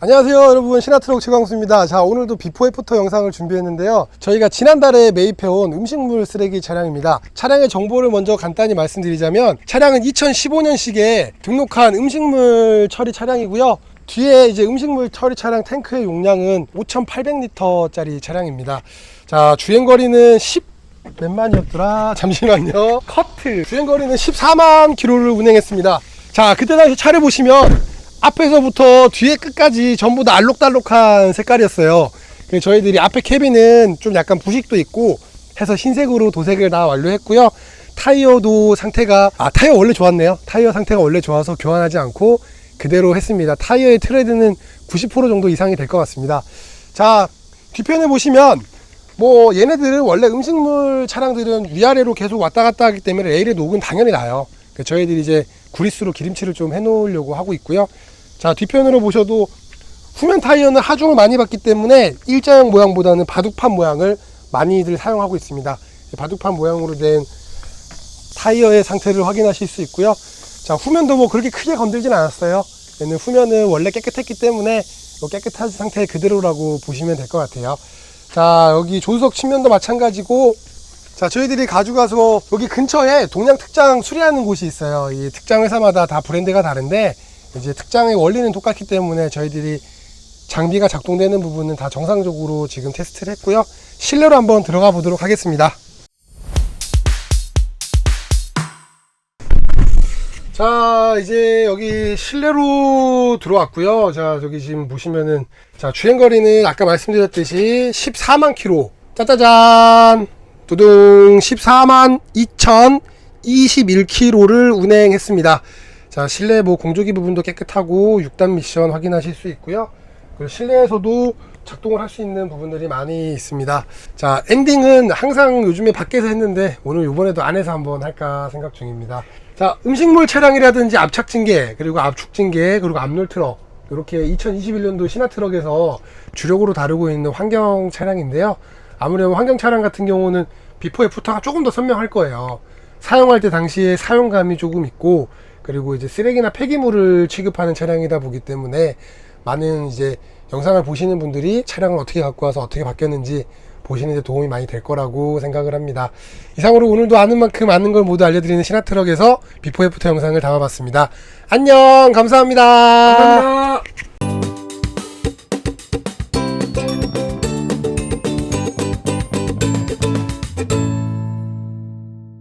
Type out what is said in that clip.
안녕하세요 여러분. 신화트럭 최광수입니다. 자 오늘도 비포 애프터 영상을 준비했는데요. 저희가 지난달에 매입해온 음식물 쓰레기 차량입니다. 차량의 정보를 먼저 간단히 말씀드리자면 차량은 2015년식에 등록한 음식물 처리 차량이고요. 뒤에 이제 음식물 처리 차량 탱크의 용량은 5,800리터 짜리 차량입니다. 자 주행거리는 10 몇만이었더라? 잠시만요. 커트. 주행거리는 14만 킬로를 운행했습니다. 자 그때 당시 차를 보시면 앞에서부터 뒤에 끝까지 전부 다 알록달록한 색깔이었어요. 저희들이 앞에 캐빈은 좀 약간 부식도 있고 해서 흰색으로 도색을 다 완료했고요. 타이어도 상태가 아 타이어 원래 좋았네요. 타이어 상태가 원래 좋아서 교환하지 않고 그대로 했습니다. 타이어의 트레드는 90% 정도 이상이 될 것 같습니다. 자 뒤편에 보시면 뭐 얘네들은 원래 음식물 차량들은 위아래로 계속 왔다 갔다 하기 때문에 레일의 녹은 당연히 나요. 저희들이 이제 구리스로 기름칠을 좀 해놓으려고 하고 있고요. 자 뒤편으로 보셔도 후면 타이어는 하중을 많이 받기 때문에 일자형 모양보다는 바둑판 모양을 많이들 사용하고 있습니다. 바둑판 모양으로 된 타이어의 상태를 확인하실 수 있고요. 자 후면도 뭐 그렇게 크게 건들진 않았어요. 얘는 후면은 원래 깨끗했기 때문에 뭐 깨끗한 상태 그대로라고 보시면 될 것 같아요. 자 여기 조수석 측면도 마찬가지고 자 저희들이 가져가서 여기 근처에 동양 특장 수리하는 곳이 있어요 이 특장 회사마다 다 브랜드가 다른데 이제 특장의 원리는 똑같기 때문에 저희들이 장비가 작동되는 부분은 다 정상적으로 지금 테스트를 했고요. 실내로 한번 들어가 보도록 하겠습니다. 자 이제 여기 실내로 들어왔고요. 자 저기 지금 보시면은 자 주행 거리는 아까 말씀드렸듯이 14만 킬로. 짜자잔! 두둥 14만 2021킬로를 운행했습니다 자 실내 뭐 공조기 부분도 깨끗하고 6단 미션 확인하실 수 있고요. 그리고 실내에서도 작동을 할 수 있는 부분들이 많이 있습니다. 자 엔딩은 항상 요즘에 밖에서 했는데 오늘 이번에도 안에서 한번 할까 생각 중입니다. 자 음식물 차량이라든지 앞착진계 그리고 압축진계 그리고 앞롤 트럭 이렇게 2021년도 신화 트럭에서 주력으로 다루고 있는 환경 차량인데요. 아무래도 환경 차량 같은 경우는 비포 애프터가 조금 더 선명할 거예요. 사용할 때 당시에 사용감이 조금 있고 그리고 이제 쓰레기나 폐기물을 취급하는 차량이다 보기 때문에 많은 이제 영상을 보시는 분들이 차량을 어떻게 갖고 와서 어떻게 바뀌었는지 보시는 데 도움이 많이 될 거라고 생각을 합니다. 이상으로 오늘도 아는 만큼 아는 걸 모두 알려드리는 신화트럭에서 비포 애프터 영상을 담아봤습니다. 안녕 감사합니다. 감사합니다.